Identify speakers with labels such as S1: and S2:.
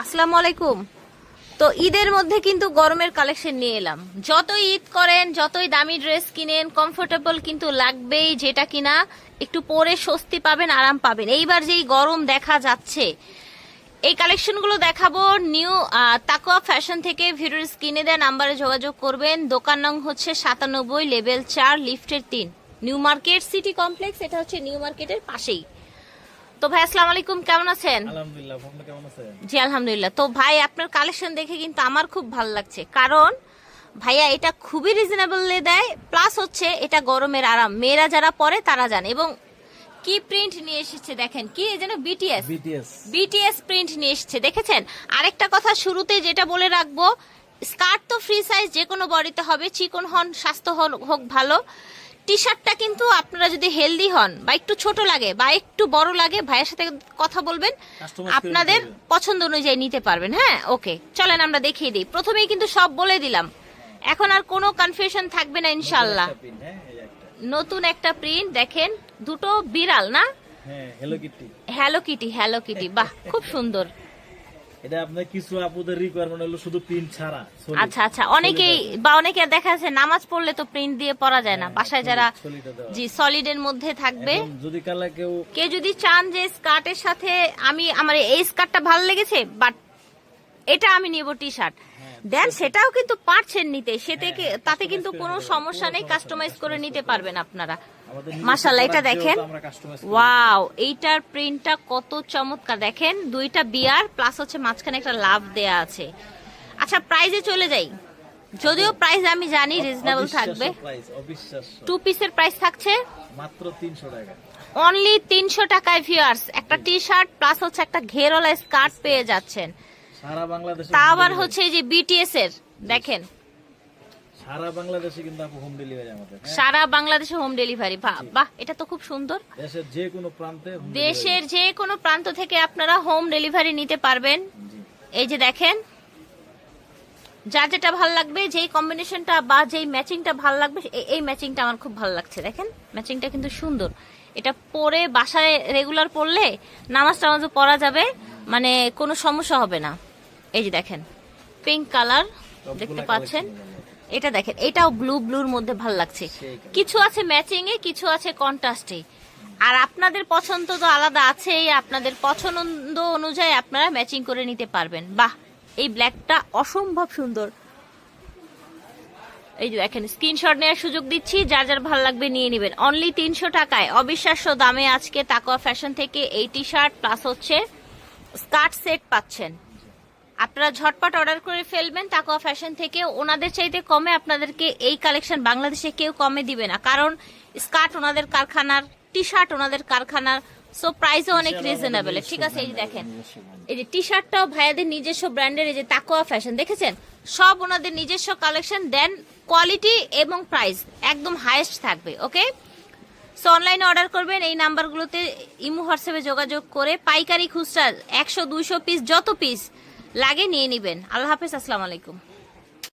S1: আসসালামু আলাইকুম। তো ঈদের মধ্যে কিন্তু গরমের কালেকশন নিয়ে এলাম। যতই ঈদ করেন, যতই দামি ড্রেস কিনেন কমফোর্টেবল কিন্তু লাগবেই যেটা কিনা। একটু পরে স্বস্তি পাবেন, আরাম পাবেন। এইবার যেই গরম দেখা যাচ্ছে, এই কালেকশনগুলো দেখাবো নিউ তাকোয়া ফ্যাশন থেকে। ভিডিওর স্ক্রিনে দেওয়া নাম্বারে যোগাযোগ করবেন। দোকান নং হচ্ছে সাতানব্বই লেভেল চার লিফটের তিন। নিউ মার্কেট সিটি কমপ্লেক্স এটা হচ্ছে নিউ মার্কেটের পাশেই। তো ভাই আসসালামু আলাইকুম কেমন আছেন?
S2: আলহামদুলিল্লাহ আপনি কেমন আছেন?
S1: জি আলহামদুলিল্লাহ। তো ভাই আপনার কালেকশন দেখে কিন্তু আমার খুব ভালো লাগছে। কারণ ভাইয়া এটা খুবই রিজনেবলে দেয় প্লাস হচ্ছে এটা গরমের আরাম। মেয়েরা যারা পরে তারা জানে। এবং কি প্রিন্ট নিয়ে এসেছে দেখেন কি এই যেন বিটিএস
S2: বিটিএস
S1: বিটিএস প্রিন্ট নিয়ে এসেছে দেখেছেন? আরেকটা কথা শুরুতে যেটা বলে রাখব স্কার্ট তো ফ্রি সাইজ যে কোনো বডিতে হবে চিকন হন স্বাস্থ্য হন- হোক ভালো। টি শার্টটা কিন্তু আপনারা যদি হেলদি হন বা একটু ছোট লাগে বা একটু বড় লাগে ভাইয়ের সাথে কথা বলবেন আপনাদের পছন্দ অনুযায়ী নিতে পারবেন হ্যাঁ? ওকে চলেন আমরা দেখিয়ে দিই। প্রথমেই কিন্তু সব বলে দিলাম। এখন আর কোনো কনফিউশন থাকবে না ইনশাল্লাহ
S2: হ্যাঁ
S1: নতুন একটা প্রিন্ট দেখেন দুটো বিড়াল না?
S2: হ্যাঁ hello kitty
S1: hello kitty hello kitty বাহ খুব সুন্দর।
S2: এটা আপনার কিছু আপুদের রিকোয়ারমেন্ট হলো শুধু পিন ছাড়া
S1: আচ্ছা আচ্ছা অনেকেই বা অনেকে দেখা যাচ্ছে নামাজ পড়লে তো প্রিন্ট দিয়ে পড়া যায় না। বাসায় যারা। জি সলিডের মধ্যে থাকবে।
S2: যদি কালা কেউ
S1: কে যদি চান যে স্কার্টের সাথে আমি আমার এই স্কার্টটা ভালো লেগেছে বাট এটা আমি নিব টি শার্ট দেন সেটাও কিন্তু পারছেন নিতে। সেতে কি- তাতে কিন্তু কোনো সমস্যা নেই কাস্টমাইজ করে নিতে পারবেন আপনারা।
S2: আমাদের
S1: মাশাআল্লাহ, এটা দেখেন। ওয়াও এইটার প্রিন্টটা কত চমৎকার। দেখেন দুইটা বিয়ার প্লাস হচ্ছে মাঝখানে একটা লাভ দেয়া আছে। আচ্ছা প্রাইজে চলে যাই। যদিও প্রাইস আমি জানি রিজনেবল থাকবে। টু পিসের প্রাইস থাকছে?
S2: মাত্র 300 টাকা।
S1: অনলি তিনশো টাকায় ভিউয়ার্স একটা টি শার্ট প্লাস হচ্ছে একটা ঘেরওয়ালা স্কার্ট পেয়ে যাচ্ছেন।
S2: সারা বাংলাদেশে
S1: তা আবার হচ্ছে এই যে বিটিএস এর দেখেন।
S2: সারা বাংলাদেশে কিন্তু আপু হোম ডেলিভারি আমাদের হ্যাঁ?
S1: সারা বাংলাদেশে হোম ডেলিভারি বাহ এটা তো খুব সুন্দর।
S2: দেশের যে কোনো প্রান্তে
S1: দেশের যে কোনো প্রান্ত থেকে আপনারা হোম ডেলিভারি নিতে পারবেন। এই যে দেখেন যা যেটা ভালো লাগবে যেই কম্বিনেশনটা বা যেই ম্যাচিংটা ভালো লাগবে এই ম্যাচিংটা আমার খুব ভালো লাগছে। দেখেন ম্যাচিংটা কিন্তু সুন্দর। এটা পরে বাসায় রেগুলার পড়লে নামাজ টামাজও পড়া যাবে মানে কোনো সমস্যা হবে না। এই যে দেখেন পিঙ্ক কালার দেখতে পাচ্ছেন? এটা দেখেন এটাও ব্লু ব্লুর মধ্যে ভালো লাগছে। কিছু আছে ম্যাচিং এ কিছু আছে কন্ট্রাস্টে আর আপনাদের পছন্দ তো আলাদা আছেই আপনাদের পছন্দ অনুযায়ী আপনারা ম্যাচিং করে নিতে পারবেন। বাহ এই ব্ল্যাকটা অসম্ভব সুন্দর। এই যে দেখেন স্ক্রিনশট নেওয়ার সুযোগ দিচ্ছি যার যার ভালো লাগবে নিয়ে নেবেন। অনলি তিনশো টাকায়। অবিশ্বাস্য দামে আজকে তাকোয়া ফ্যাশন থেকে এই টি শার্ট প্লাস হচ্ছে স্কার্ট সেট পাচ্ছেন। আপনারা ঝটপট অর্ডার করে ফেলবেন তাকোয়া ফ্যাশন থেকে। ওনাদের চাইতে কমে আপনাদেরকে এই কালেকশন বাংলাদেশে কেউ কমে দিবে না। কারণ স্কার্ট ওনাদের কারখানার টি শার্ট ওনাদের কারখানার। সো প্রাইসও অনেক রিজনেবল ঠিক আছে এই যে দেখেন। এই যে টি শার্টটাও ভাইয়াদের নিজস্ব ব্র্যান্ডের এই যে তাকোয়া ফ্যাশন দেখেছেন? সব ওনাদের নিজস্ব কালেকশন দেন কোয়ালিটি এবং প্রাইস একদম হাইয়েস্ট থাকবে ওকে সো অনলাইনে অর্ডার করবেন এই নাম্বারগুলোতে ইমো হোয়াটসঅ্যাপে যোগাযোগ করে পাইকারি খুচরা একশো দুইশো পিস যত পিস লাগে নিয়ে নেবেন। আল্লাহ হাফেজ আসসালামু আলাইকুম।